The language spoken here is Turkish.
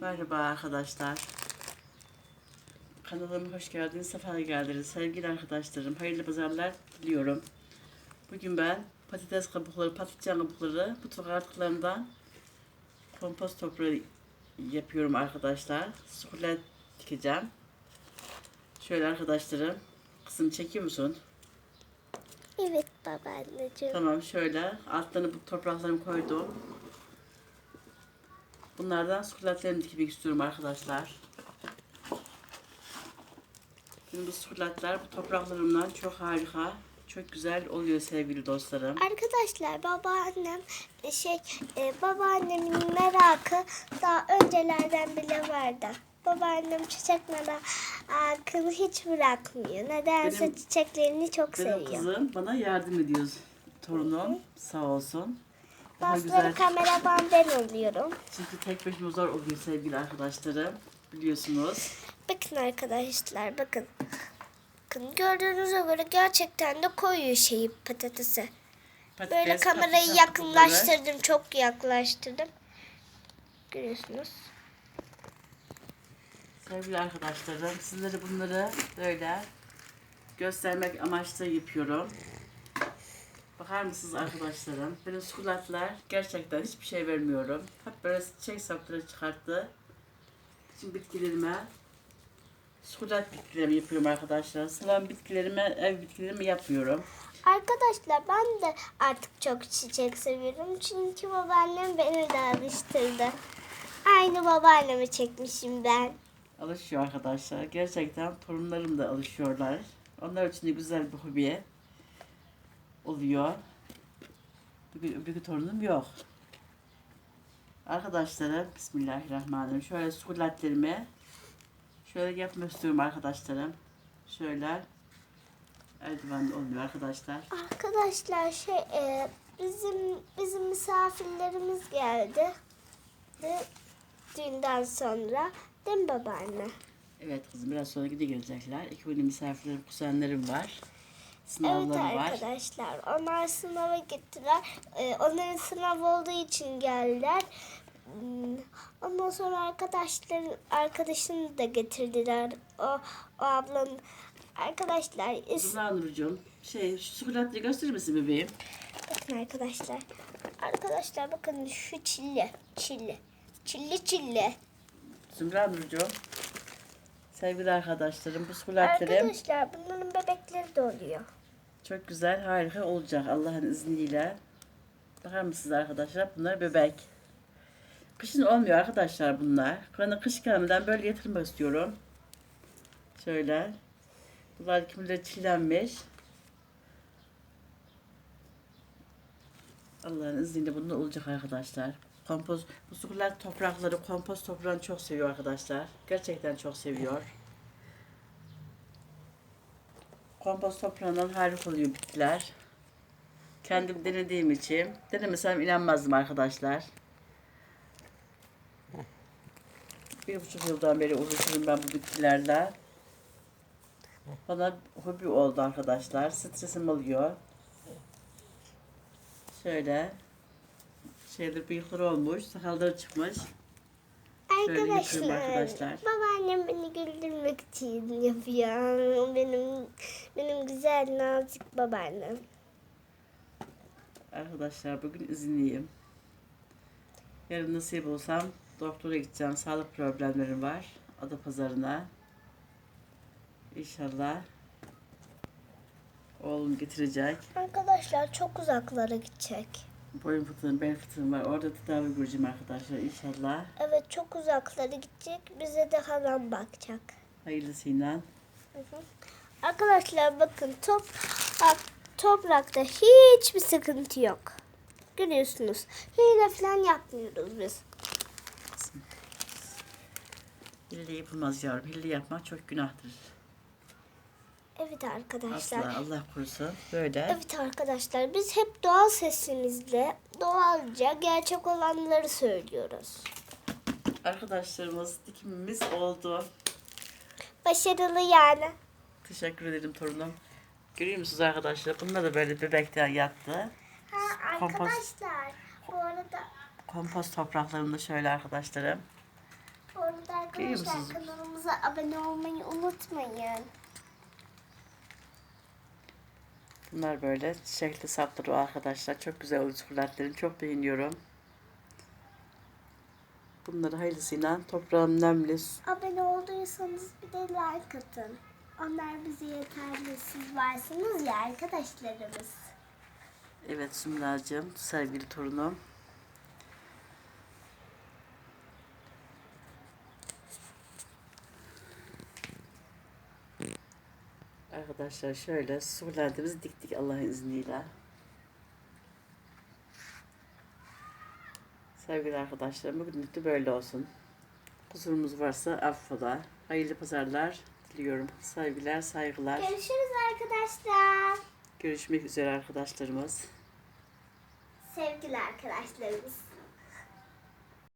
Merhaba arkadaşlar. Kanalıma hoş geldiniz, sefa geldiniz. Sevgili arkadaşlarım, hayırlı pazarlar diliyorum. Bugün ben patates kabukları, patlıcan kabukları, mutfak artıklarından kompost toprağı yapıyorum arkadaşlar. Sukulet dikeceğim. Şöyle arkadaşlarım, kızım çekiyor musun? Evet babaanneciğim. Tamam şöyle altlarını bu topraklarımı koydum. Bunlardan sukulatlarını dikmek istiyorum arkadaşlar. Şimdi bu sukulatlar bu topraklarımdan çok harika, çok güzel oluyor sevgili dostlarım. Arkadaşlar babaannem şey e, babaannemin merakı daha öncelerden bile vardı. Babaannem çiçek merakını hiç bırakmıyor. Nedense Benim- çiçeklerini çok Benim seviyor. kızım bana yardım ediyor torunum sağ olsun. Daha Bazıları güzel kameraman ben oluyorum. çünkü tek başıma zor oluyor sevgili arkadaşlarım biliyorsunuz. Bakın arkadaşlar bakın. Bakın gördüğünüze göre gerçekten de koyuyor şeyi patatesi. Böyle Patates, kamerayı patlıcan yakınlaştırdım. Çok yaklaştırdım. Görüyorsunuz. Sevgili arkadaşlarım, sizlere bunları böyle göstermek amaçlı yapıyorum. Bakar mısınız arkadaşlarım? Benim sukulatlar gerçekten hiçbir şey vermiyorum. Hep böyle çiçek sapları çıkarttı. Şimdi bitkilerime sukulat bitkilerimi yapıyorum arkadaşlar. Sılan bitkilerime, ev bitkilerimi yapmıyorum. Arkadaşlar ben de artık çok çiçek seviyorum. Çünkü babaannem beni de alıştırdı. Aynı babaannemi çekmişim ben. Alışıyor arkadaşlar. Gerçekten torunlarım da alışıyorlar. Onlar için de güzel bir hobi oluyor. Bugün öbür torunum yok. Arkadaşlarım Bismillahirrahmanirrahim. Şöyle sukulatlerimi şöyle yapmak istiyorum arkadaşlarım. Şöyle eldiven oluyor arkadaşlar. Arkadaşlar şey e, bizim bizim misafirlerimiz geldi. De, düğünden sonra. Değil mi babaanne? Evet kızım biraz sonra gide gelecekler. İki günlük misafirlerim, kuzenlerim var. Evet Sınavları var. arkadaşlar. Onlar sınava gittiler. Ee, onların sınav olduğu için geldiler. Hmm, Ondan sonra arkadaşlar arkadaşını da getirdiler. O, o ablanın arkadaşlar is- Zümra Nurcuğum, şey, şu sukulatları gösterir misin bebeğim? bakın arkadaşlar. Arkadaşlar bakın şu çilli. Çilli. Çilli çilli. Zümra Nurcuğum. Sevgili arkadaşlarım, bu sukulatlarım Arkadaşlar bunların bebekleri de oluyor. Çok güzel, harika olacak Allah'ın izniyle. Bakar mısınız arkadaşlar? Bunlar bebek. Kışın olmuyor arkadaşlar bunlar. Bana kış gelmeden böyle getirmek istiyorum. Şöyle. Bunlar kimileri çillenmiş. Allah'ın izniyle bunlar olacak arkadaşlar. Kompost, bu sukulat toprakları kompost toprağını çok seviyor arkadaşlar. Gerçekten çok seviyor. Kompost toprağından harika oluyor bitkiler. Kendim denediğim için. Denemesem inanmazdım arkadaşlar. Bir buçuk yıldan beri uğraşıyorum ben bu bitkilerle. Bana hobi oldu arkadaşlar. Stresim oluyor. Şöyle. Şeyler bıyıkları olmuş. Sakalları çıkmış. Şöyle yapıyorum Arkadaşlar, arkadaşlar. babaannem beni güldürmek için yapıyor. Benim benim güzel nazik babaannem. Arkadaşlar bugün izinliyim. Yarın nasip olsam doktora gideceğim. Sağlık problemlerim var. Adapazarı'na. İnşallah oğlum getirecek. Arkadaşlar çok uzaklara gidecek. Boyun fıtığım, bel fıtığım var. Orada tedavi göreceğim arkadaşlar inşallah. Evet çok uzaklara gidecek. Bize de halam bakacak. Hayırlısıyla. Arkadaşlar bakın top, toprakta hiçbir sıkıntı yok. Görüyorsunuz. Hile falan yapmıyoruz biz. Hille yapılmaz yavrum. Hille yapmak çok günahtır. Evet arkadaşlar. Asla Allah korusun. Böyle. Evet arkadaşlar biz hep doğal sesimizle doğalca gerçek olanları söylüyoruz. Arkadaşlarımız dikimimiz oldu. Başarılı yani. Teşekkür ederim torunum. Görüyor musunuz arkadaşlar? Bunlar da böyle bebekten yattı. Ha Kompost. arkadaşlar bu arada Kompost topraklarında şöyle arkadaşlarım. bu arkadaşlar musunuz? kanalımıza abone olmayı unutmayın. Bunlar böyle çiçekli sapları arkadaşlar. Çok güzel oluyor çikolatlarını. Çok beğeniyorum. Bunları hayırlısıyla toprağın nemli Abone olduysanız bir de like atın. Onlar bize yeterli. Siz varsınız ya arkadaşlarımız. Evet Sümracığım, sevgili torunum. Arkadaşlar şöyle sukulentimizi diktik Allah'ın izniyle. Sevgili arkadaşlarım bugünlük de böyle olsun. Kusurumuz varsa affola. Hayırlı pazarlar diliyorum. Sevgiler, saygılar. Görüşürüz arkadaşlar. Görüşmek üzere arkadaşlarımız. Sevgili arkadaşlarımız.